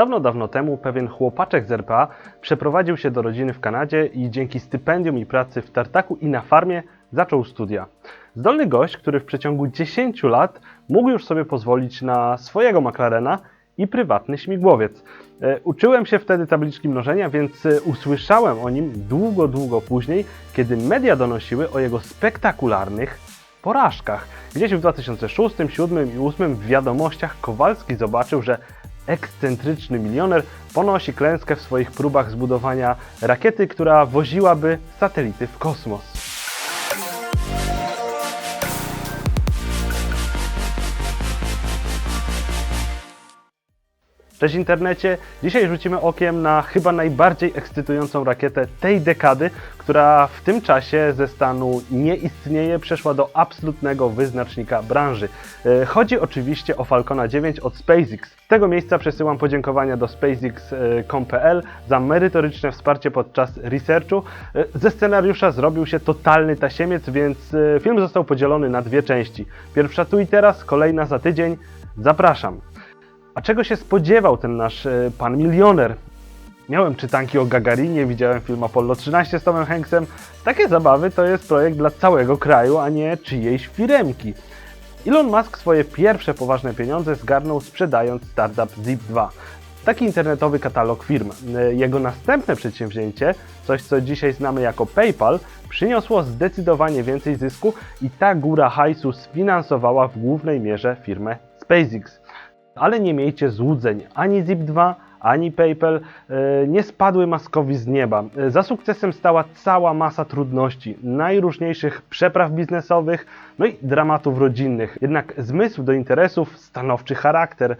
Dawno, dawno temu pewien chłopaczek z RPA przeprowadził się do rodziny w Kanadzie i dzięki stypendium i pracy w tartaku i na farmie zaczął studia. Zdolny gość, który w przeciągu 10 lat mógł już sobie pozwolić na swojego McLarena i prywatny śmigłowiec. E, Uczyłem się wtedy tabliczki mnożenia, więc e, usłyszałem o nim długo, długo później, kiedy media donosiły o jego spektakularnych porażkach. Gdzieś w 2006, 2007 i 2008 w wiadomościach Kowalski zobaczył, że ekscentryczny milioner ponosi klęskę w swoich próbach zbudowania rakiety, która woziłaby satelity w kosmos. Cześć internecie! Dzisiaj rzucimy okiem na chyba najbardziej ekscytującą rakietę tej dekady, która w tym czasie ze stanu nie istnieje przeszła do absolutnego wyznacznika branży. E, Chodzi oczywiście o Falcona 9 od SpaceX. Z tego miejsca przesyłam podziękowania do SpaceX.com.pl za merytoryczne wsparcie podczas researchu. E, Ze scenariusza zrobił się totalny tasiemiec, więc e, film został podzielony na dwie części. Pierwsza tu i teraz, kolejna za tydzień. Zapraszam! A czego się spodziewał ten nasz e, pan milioner? Miałem czytanki o Gagarinie, widziałem film Apollo 13 z Tomem Hanksem. Takie zabawy to jest projekt dla całego kraju, a nie czyjejś firemki. Elon Musk swoje pierwsze poważne pieniądze zgarnął sprzedając startup Zip2. Taki internetowy katalog firm. E, Jego następne przedsięwzięcie, coś co dzisiaj znamy jako PayPal, przyniosło zdecydowanie więcej zysku i ta góra hajsu sfinansowała w głównej mierze firmę SpaceX. Ale nie miejcie złudzeń, ani Zip2, ani PayPal e, nie spadły maskowi z nieba. E, Za sukcesem stała cała masa trudności, najróżniejszych przepraw biznesowych, no i dramatów rodzinnych. Jednak zmysł do interesów, stanowczy charakter,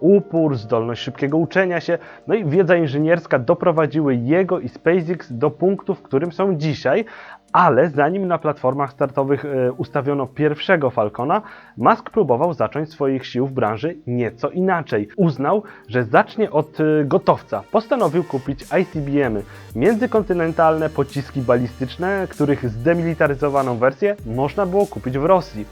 upór, zdolność szybkiego uczenia się, no i wiedza inżynierska doprowadziły jego i SpaceX do punktu, w którym są dzisiaj, ale zanim na platformach startowych e, ustawiono pierwszego Falcona, Musk próbował zacząć swoich sił w branży nieco inaczej. Uznał, że zacznie od e, gotowca. Postanowił kupić ICBM-y, międzykontynentalne pociski balistyczne, których zdemilitaryzowaną wersję można było kupić w Rosji.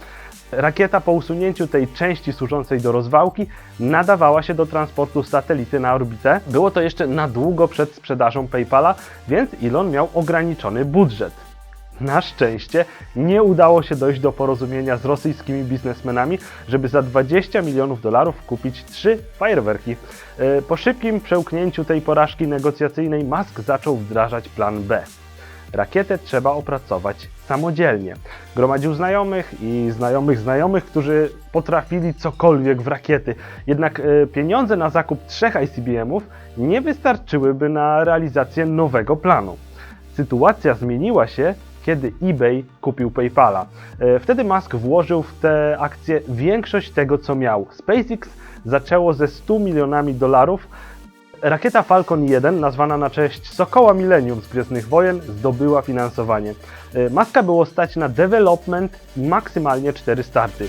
Rakieta po usunięciu tej części służącej do rozwałki nadawała się do transportu satelity na orbitę. Było to jeszcze na długo przed sprzedażą PayPala, więc Elon miał ograniczony budżet. Na szczęście nie udało się dojść do porozumienia z rosyjskimi biznesmenami, żeby za 20 milionów dolarów kupić trzy fajerwerki. E, Po szybkim przełknięciu tej porażki negocjacyjnej Musk zaczął wdrażać plan B. Rakietę trzeba opracować samodzielnie. Gromadził znajomych i znajomych znajomych, którzy potrafili cokolwiek w rakiety. Jednak e, pieniądze na zakup trzech ICBM-ów nie wystarczyłyby na realizację nowego planu. Sytuacja zmieniła się, kiedy eBay kupił PayPala. E, Wtedy Musk włożył w te akcje większość tego, co miał. SpaceX zaczęło ze 100 milionami dolarów. Rakieta Falcon 1, nazwana na cześć Sokoła Millennium z Gwiezdnych Wojen, zdobyła finansowanie. E, Muska było stać na development maksymalnie 4 starty.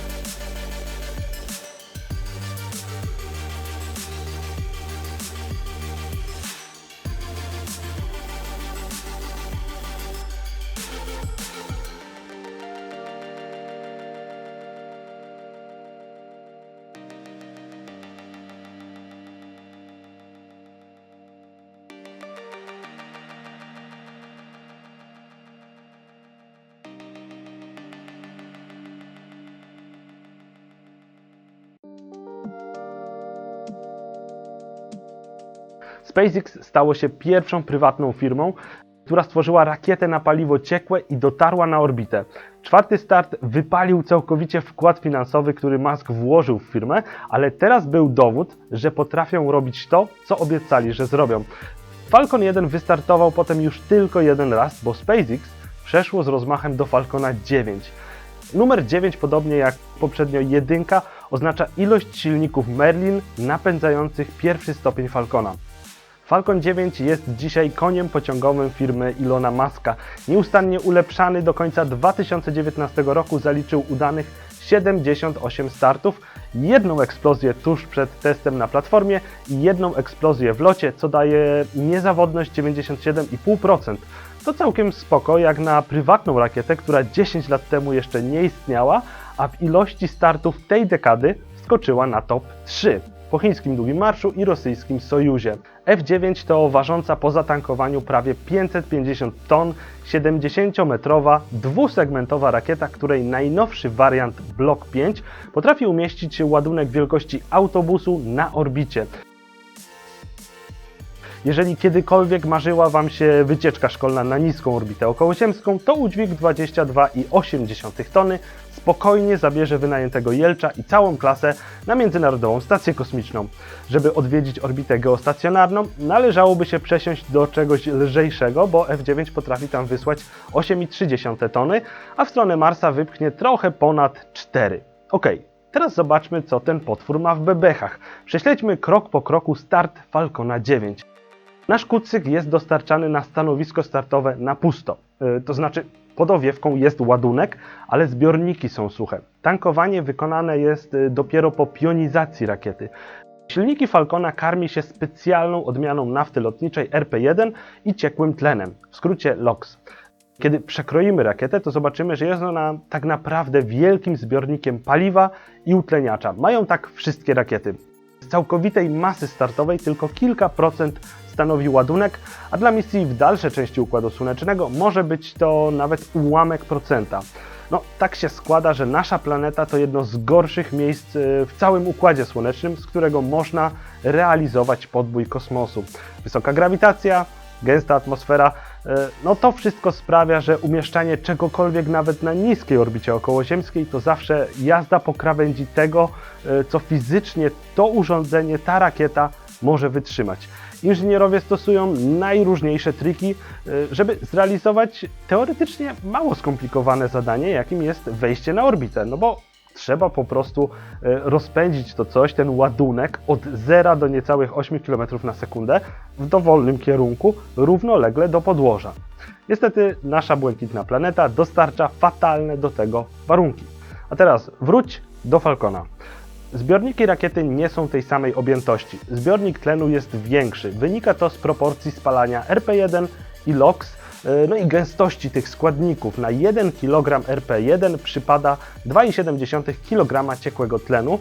SpaceX stało się pierwszą prywatną firmą, która stworzyła rakietę na paliwo ciekłe i dotarła na orbitę. Czwarty start wypalił całkowicie wkład finansowy, który Musk włożył w firmę, ale teraz był dowód, że potrafią robić to, co obiecali, że zrobią. Falcon 1 wystartował potem już tylko jeden raz, bo SpaceX przeszło z rozmachem do Falcona 9. Numer 9, podobnie jak poprzednio jedynka, oznacza ilość silników Merlin napędzających pierwszy stopień Falcona. Falcon 9 jest dzisiaj koniem pociągowym firmy Ilona Muska. Nieustannie ulepszany do końca 2019 roku zaliczył udanych 78 startów, jedną eksplozję tuż przed testem na platformie i jedną eksplozję w locie, co daje niezawodność 97,5%. To całkiem spoko jak na prywatną rakietę, która 10 lat temu jeszcze nie istniała, a w ilości startów tej dekady skoczyła na top 3. po chińskim Długim Marszu i rosyjskim Sojuzie. F-9 to ważąca po zatankowaniu prawie 550 ton, 70-metrowa, dwusegmentowa rakieta, której najnowszy wariant Block 5 potrafi umieścić ładunek wielkości autobusu na orbicie. Jeżeli kiedykolwiek marzyła Wam się wycieczka szkolna na niską orbitę okołoziemską, to udźwig 22,8 tony spokojnie zabierze wynajętego Jelcza i całą klasę na Międzynarodową Stację Kosmiczną. Żeby odwiedzić orbitę geostacjonarną, należałoby się przesiąść do czegoś lżejszego, bo F9 potrafi tam wysłać 8,3 tony, a w stronę Marsa wypchnie trochę ponad 4. Okej, teraz zobaczmy, co ten potwór ma w bebechach. Prześledźmy krok po kroku start Falcona 9. Nasz kucyk jest dostarczany na stanowisko startowe na pusto. Yy, to znaczy, pod owiewką jest ładunek, ale zbiorniki są suche. Tankowanie wykonane jest yy, dopiero po pionizacji rakiety. Silniki Falcona karmi się specjalną odmianą nafty lotniczej RP1 i ciekłym tlenem, w skrócie LOX. Kiedy przekroimy rakietę, to zobaczymy, że jest ona tak naprawdę wielkim zbiornikiem paliwa i utleniacza. Mają tak wszystkie rakiety. Całkowitej masy startowej tylko kilka procent stanowi ładunek, a dla misji w dalsze części Układu Słonecznego może być to nawet ułamek procenta. No, tak się składa, że nasza planeta to jedno z gorszych miejsc y, w całym Układzie Słonecznym, z którego można realizować podbój kosmosu. Wysoka grawitacja, gęsta atmosfera, no to wszystko sprawia, że umieszczanie czegokolwiek nawet na niskiej orbicie okołoziemskiej to zawsze jazda po krawędzi tego, y, co fizycznie to urządzenie, ta rakieta może wytrzymać. Inżynierowie stosują najróżniejsze triki, y, żeby zrealizować teoretycznie mało skomplikowane zadanie, jakim jest wejście na orbitę. No bo trzeba po prostu y, rozpędzić to coś, ten ładunek od 0 do niecałych 8 km na sekundę w dowolnym kierunku, równolegle do podłoża. Niestety nasza błękitna planeta dostarcza fatalne do tego warunki. A teraz wróć do Falcona. Zbiorniki rakiety nie są tej samej objętości. Zbiornik tlenu jest większy. Wynika to z proporcji spalania RP1 i LOX, no i gęstości tych składników. Na 1 kg RP1 przypada 2,7 kg ciekłego tlenu,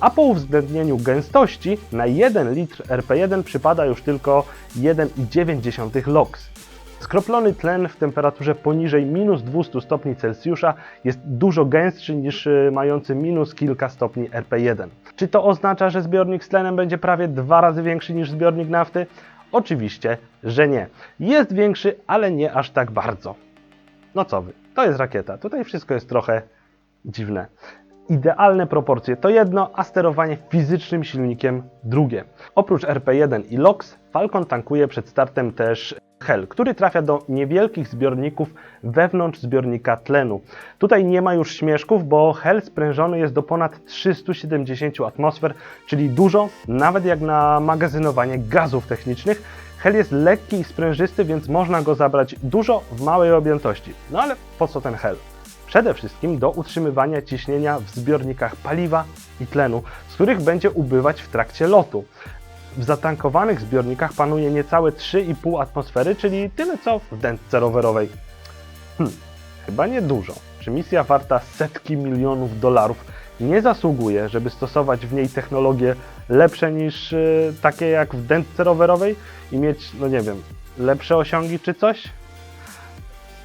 a po uwzględnieniu gęstości na 1 litr RP1 przypada już tylko 1,9 LOX. Skroplony tlen w temperaturze poniżej minus 200 stopni Celsjusza jest dużo gęstszy niż y, mający minus kilka stopni RP1. Czy to oznacza, że zbiornik z tlenem będzie prawie dwa razy większy niż zbiornik nafty? Oczywiście, że nie. Jest większy, ale nie aż tak bardzo. No co wy, to jest rakieta. Tutaj wszystko jest trochę dziwne. Idealne proporcje to jedno, a sterowanie fizycznym silnikiem drugie. Oprócz RP1 i LOX, Falcon tankuje przed startem też hel, który trafia do niewielkich zbiorników wewnątrz zbiornika tlenu. Tutaj nie ma już śmieszków, bo hel sprężony jest do ponad 370 atmosfer, czyli dużo, nawet jak na magazynowanie gazów technicznych. Hel jest lekki i sprężysty, więc można go zabrać dużo w małej objętości. No ale po co ten hel? Przede wszystkim do utrzymywania ciśnienia w zbiornikach paliwa i tlenu, z których będzie ubywać w trakcie lotu. W zatankowanych zbiornikach panuje niecałe 3,5 atmosfery, czyli tyle co w dętce rowerowej. Hmm, chyba niedużo. Czy misja warta setki milionów dolarów nie zasługuje, żeby stosować w niej technologie lepsze niż yy, takie jak w dętce rowerowej i mieć, no nie wiem, lepsze osiągi czy coś?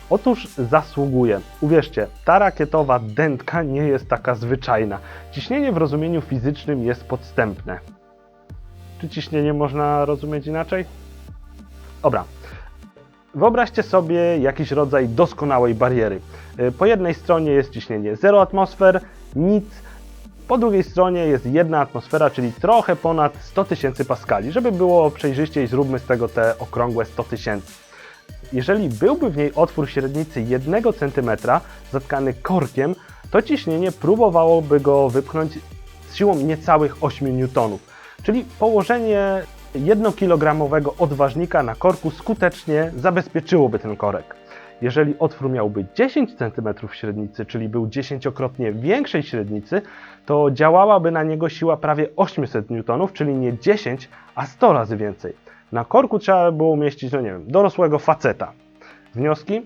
Otóż zasługuje. Uwierzcie, ta rakietowa dętka nie jest taka zwyczajna. Ciśnienie w rozumieniu fizycznym jest podstępne. Czy ciśnienie można rozumieć inaczej? Dobra. Wyobraźcie sobie jakiś rodzaj doskonałej bariery. Y, Po jednej stronie jest ciśnienie 0 atmosfer, nic. Po drugiej stronie jest jedna atmosfera, czyli trochę ponad 100 tysięcy paskali. Żeby było przejrzyściej, zróbmy z tego te okrągłe 100 tysięcy. Jeżeli byłby w niej otwór średnicy 1 cm zatkany korkiem, to ciśnienie próbowałoby go wypchnąć z siłą niecałych 8 newtonów. Czyli położenie 1-kilogramowego odważnika na korku skutecznie zabezpieczyłoby ten korek. Jeżeli otwór miałby 10 cm średnicy, czyli był dziesięciokrotnie większej średnicy, to działałaby na niego siła prawie 800 newtonów, czyli nie 10, a 100 razy więcej. Na korku trzeba było umieścić, no nie wiem, dorosłego faceta. Wnioski?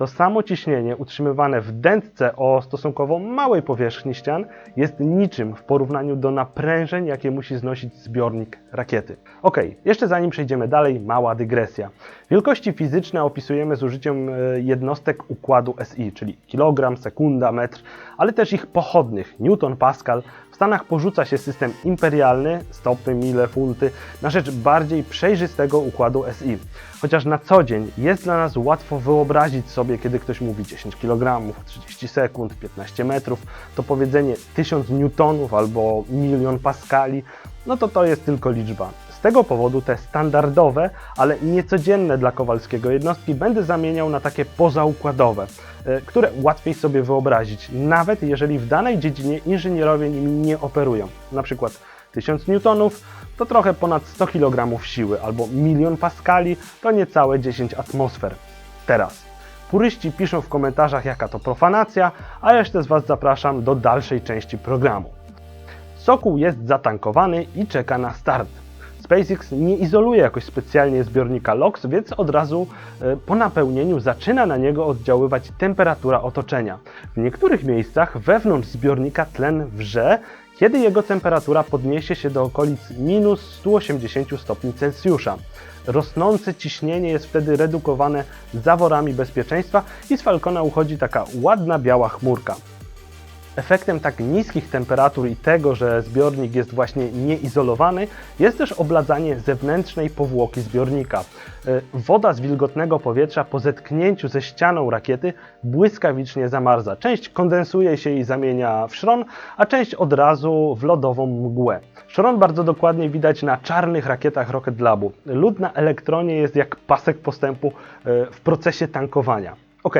To samo ciśnienie utrzymywane w dętce o stosunkowo małej powierzchni ścian jest niczym w porównaniu do naprężeń, jakie musi znosić zbiornik rakiety. Ok, jeszcze zanim przejdziemy dalej, mała dygresja. Wielkości fizyczne opisujemy z użyciem e, jednostek układu SI, czyli kilogram, sekunda, metr, ale też ich pochodnych, newton, pascal. Stanach porzuca się system imperialny, stopy, mile, funty, na rzecz bardziej przejrzystego układu SI. Chociaż na co dzień jest dla nas łatwo wyobrazić sobie, kiedy ktoś mówi 10 kg, 30 sekund, 15 metrów, to powiedzenie 1000 newtonów albo milion paskali, no to to jest tylko liczba. Z tego powodu te standardowe, ale niecodzienne dla Kowalskiego jednostki będę zamieniał na takie pozaukładowe, e, które łatwiej sobie wyobrazić, nawet jeżeli w danej dziedzinie inżynierowie nimi nie operują. Na przykład 1000 newtonów to trochę ponad 100 kg siły, albo milion paskali to niecałe 10 atmosfer. Teraz. Puryści piszą w komentarzach, jaka to profanacja, a resztę z Was zapraszam do dalszej części programu. Sokół jest zatankowany i czeka na start. SpaceX nie izoluje jakoś specjalnie zbiornika LOX, więc od razu e, po napełnieniu zaczyna na niego oddziaływać temperatura otoczenia. W niektórych miejscach wewnątrz zbiornika tlen wrze, kiedy jego temperatura podniesie się do okolic minus 180 stopni Celsjusza. Rosnące ciśnienie jest wtedy redukowane zaworami bezpieczeństwa i z Falcona uchodzi taka ładna biała chmurka. Efektem tak niskich temperatur i tego, że zbiornik jest właśnie nieizolowany, jest też obladzanie zewnętrznej powłoki zbiornika. E, Woda z wilgotnego powietrza po zetknięciu ze ścianą rakiety błyskawicznie zamarza. Część kondensuje się i zamienia w szron, a część od razu w lodową mgłę. Szron bardzo dokładnie widać na czarnych rakietach Rocket Labu. Lód na elektronie jest jak pasek postępu e, w procesie tankowania. Ok,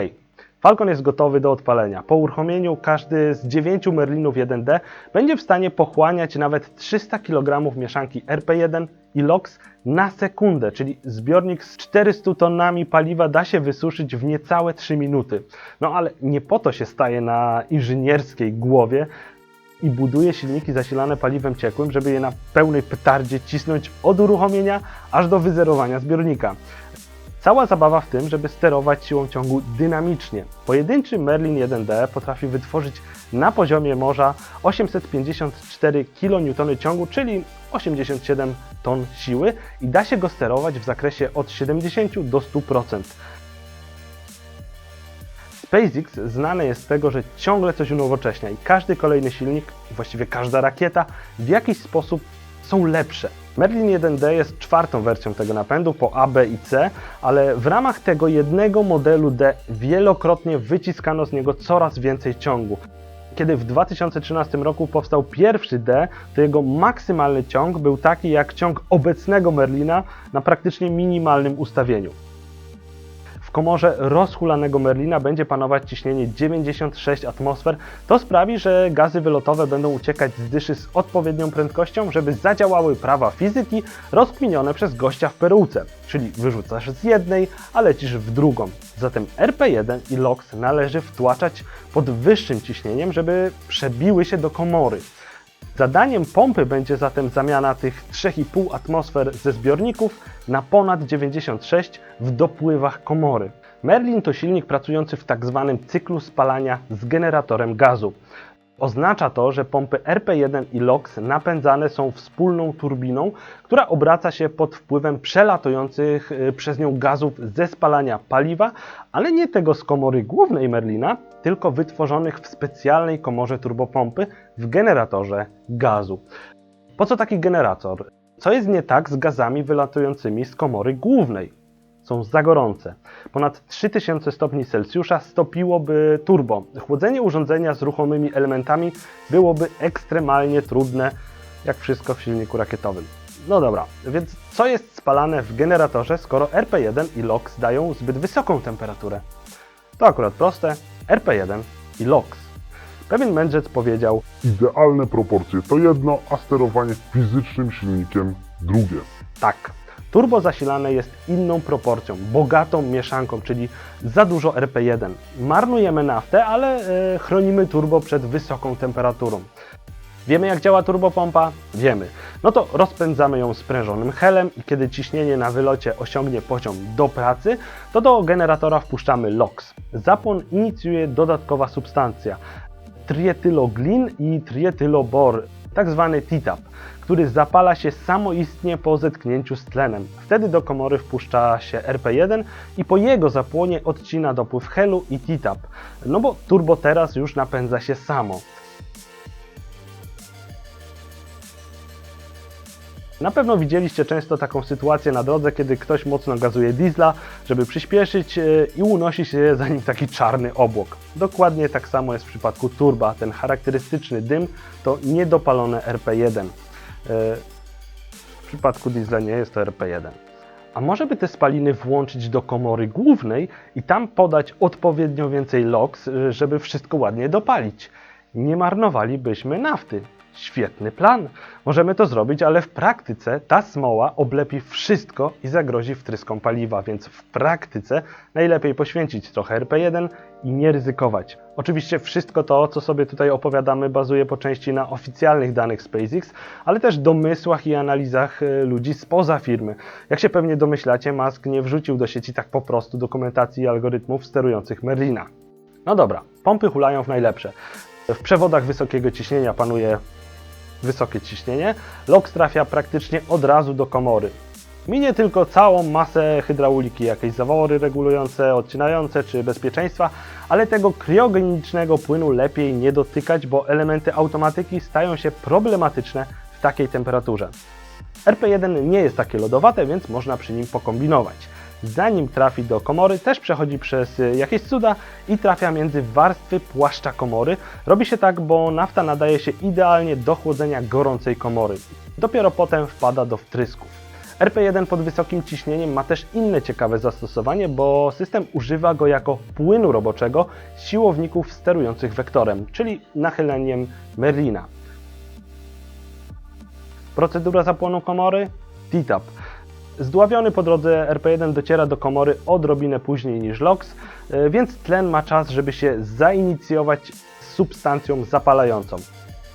Falcon jest gotowy do odpalenia. Po uruchomieniu każdy z 9 Merlinów 1D będzie w stanie pochłaniać nawet 300 kg mieszanki RP1 i LOX na sekundę, czyli zbiornik z 400 tonami paliwa da się wysuszyć w niecałe 3 minuty. No ale nie po to się staje na inżynierskiej głowie i buduje silniki zasilane paliwem ciekłym, żeby je na pełnej petardzie cisnąć od uruchomienia aż do wyzerowania zbiornika. Cała zabawa w tym, żeby sterować siłą ciągu dynamicznie. Pojedynczy Merlin 1D potrafi wytworzyć na poziomie morza 854 kN ciągu, czyli 87 ton siły i da się go sterować w zakresie od 70 do 100%. SpaceX znane jest z tego, że ciągle coś unowocześnia i każdy kolejny silnik, właściwie każda rakieta w jakiś sposób są lepsze. Merlin 1D jest czwartą wersją tego napędu po A, B i C, ale w ramach tego jednego modelu D wielokrotnie wyciskano z niego coraz więcej ciągu. Kiedy w 2013 roku powstał pierwszy D, to jego maksymalny ciąg był taki jak ciąg obecnego Merlina na praktycznie minimalnym ustawieniu. W komorze rozhulanego Merlina będzie panować ciśnienie 96 atmosfer. To sprawi, że gazy wylotowe będą uciekać z dyszy z odpowiednią prędkością, żeby zadziałały prawa fizyki rozkminione przez gościa w peruce. Czyli wyrzucasz z jednej, a lecisz w drugą. Zatem RP1 i LOX należy wtłaczać pod wyższym ciśnieniem, żeby przebiły się do komory. Zadaniem pompy będzie zatem zamiana tych 3,5 atmosfer ze zbiorników na ponad 96 w dopływach komory. Merlin to silnik pracujący w tak zwanym cyklu spalania z generatorem gazu. Oznacza to, że pompy RP1 i LOX napędzane są wspólną turbiną, która obraca się pod wpływem przelatujących y, przez nią gazów ze spalania paliwa, ale nie tego z komory głównej Merlina, tylko wytworzonych w specjalnej komorze turbopompy w generatorze gazu. Po co taki generator? Co jest nie tak z gazami wylatującymi z komory głównej? Są za gorące. Ponad 3000 stopni Celsjusza stopiłoby turbo. Chłodzenie urządzenia z ruchomymi elementami byłoby ekstremalnie trudne, jak wszystko w silniku rakietowym. No dobra, więc co jest spalane w generatorze, skoro RP1 i LOX dają zbyt wysoką temperaturę? To akurat proste. RP1 i LOX. Pewien mędrzec powiedział, Idealne proporcje to jedno, a sterowanie fizycznym silnikiem drugie. Tak. Turbo zasilane jest inną proporcją, bogatą mieszanką, czyli za dużo RP1. Marnujemy naftę, ale e, chronimy turbo przed wysoką temperaturą. Wiemy jak działa turbopompa? Wiemy. No to rozpędzamy ją sprężonym helem i kiedy ciśnienie na wylocie osiągnie poziom do pracy, to do generatora wpuszczamy LOX. Zapłon inicjuje dodatkowa substancja trietyloglin i trietylobor, tak zwany TITAP, który zapala się samoistnie po zetknięciu z tlenem. Wtedy do komory wpuszcza się RP1 i po jego zapłonie odcina dopływ helu i TITAP, no bo turbo teraz już napędza się samo. Na pewno widzieliście często taką sytuację na drodze, kiedy ktoś mocno gazuje diesla, żeby przyspieszyć e, i unosi się za nim taki czarny obłok. Dokładnie tak samo jest w przypadku turba. Ten charakterystyczny dym to niedopalone RP1. E, W przypadku diesla nie jest to RP1. A może by te spaliny włączyć do komory głównej i tam podać odpowiednio więcej LOX, e, żeby wszystko ładnie dopalić? Nie marnowalibyśmy nafty. Świetny plan. Możemy to zrobić, ale w praktyce ta smoła oblepi wszystko i zagrozi wtryskom paliwa, więc w praktyce najlepiej poświęcić trochę RP1 i nie ryzykować. Oczywiście wszystko to, co sobie tutaj opowiadamy, bazuje po części na oficjalnych danych SpaceX, ale też domysłach i analizach e, ludzi spoza firmy. Jak się pewnie domyślacie, Musk nie wrzucił do sieci tak po prostu dokumentacji algorytmów sterujących Merlina. No dobra, pompy hulają w najlepsze. W przewodach wysokiego ciśnienia panuje wysokie ciśnienie, LOX trafia praktycznie od razu do komory. Minie tylko całą masę hydrauliki, jakieś zawory regulujące, odcinające czy bezpieczeństwa, ale tego kriogenicznego płynu lepiej nie dotykać, bo elementy automatyki stają się problematyczne w takiej temperaturze. RP1 nie jest takie lodowate, więc można przy nim pokombinować. Zanim trafi do komory, też przechodzi przez y, jakieś cuda i trafia między warstwy płaszcza komory. Robi się tak, bo nafta nadaje się idealnie do chłodzenia gorącej komory. Dopiero potem wpada do wtrysków. RP1 pod wysokim ciśnieniem ma też inne ciekawe zastosowanie, bo system używa go jako płynu roboczego siłowników sterujących wektorem, czyli nachyleniem Merlina. Procedura zapłonu komory? TTAP. Zdławiony po drodze RP1 dociera do komory odrobinę później niż LOX, e, więc tlen ma czas, żeby się zainicjować substancją zapalającą.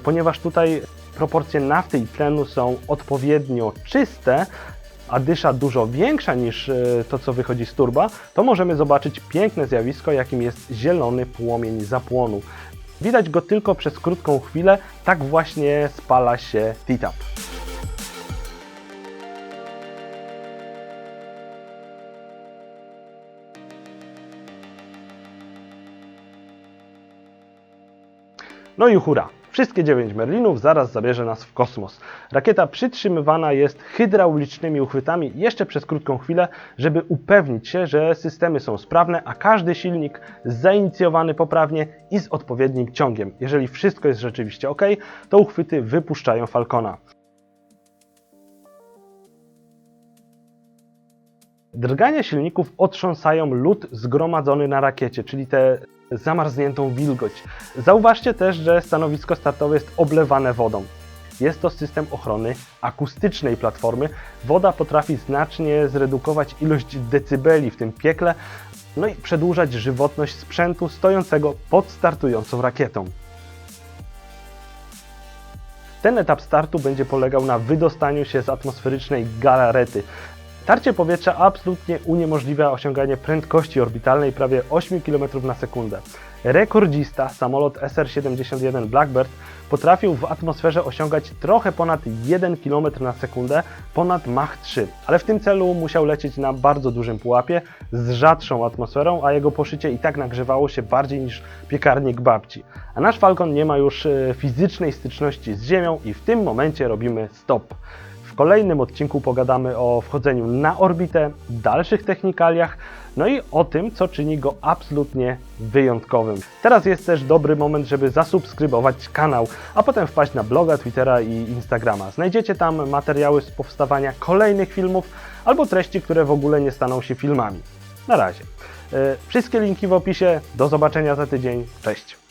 Ponieważ tutaj proporcje nafty i tlenu są odpowiednio czyste, a dysza dużo większa niż e, to, co wychodzi z turba, to możemy zobaczyć piękne zjawisko, jakim jest zielony płomień zapłonu. Widać go tylko przez krótką chwilę, tak właśnie spala się TTAP. No i hura! Wszystkie 9 Merlinów zaraz zabierze nas w kosmos. Rakieta przytrzymywana jest hydraulicznymi uchwytami jeszcze przez krótką chwilę, żeby upewnić się, że systemy są sprawne, a każdy silnik zainicjowany poprawnie i z odpowiednim ciągiem. Jeżeli wszystko jest rzeczywiście ok, to uchwyty wypuszczają Falcona. Drgania silników otrząsają lód zgromadzony na rakiecie, czyli tę zamarzniętą wilgoć. Zauważcie też, że stanowisko startowe jest oblewane wodą. Jest to system ochrony akustycznej platformy. Woda potrafi znacznie zredukować ilość decybeli w tym piekle, no i przedłużać żywotność sprzętu stojącego pod startującą rakietą. Ten etap startu będzie polegał na wydostaniu się z atmosferycznej galarety. Tarcie powietrza absolutnie uniemożliwia osiąganie prędkości orbitalnej prawie 8 km na sekundę. Rekordzista, samolot SR-71 Blackbird, potrafił w atmosferze osiągać trochę ponad 1 km na sekundę, ponad Mach 3, ale w tym celu musiał lecieć na bardzo dużym pułapie z rzadszą atmosferą, a jego poszycie i tak nagrzewało się bardziej niż piekarnik babci. A nasz Falcon nie ma już e, fizycznej styczności z Ziemią i w tym momencie robimy stop. W kolejnym odcinku pogadamy o wchodzeniu na orbitę, dalszych technikaliach, no i o tym, co czyni go absolutnie wyjątkowym. Teraz jest też dobry moment, żeby zasubskrybować kanał, a potem wpaść na bloga, Twittera i Instagrama. Znajdziecie tam materiały z powstawania kolejnych filmów albo treści, które w ogóle nie staną się filmami. Na razie. E, Wszystkie linki w opisie. Do zobaczenia za tydzień. Cześć.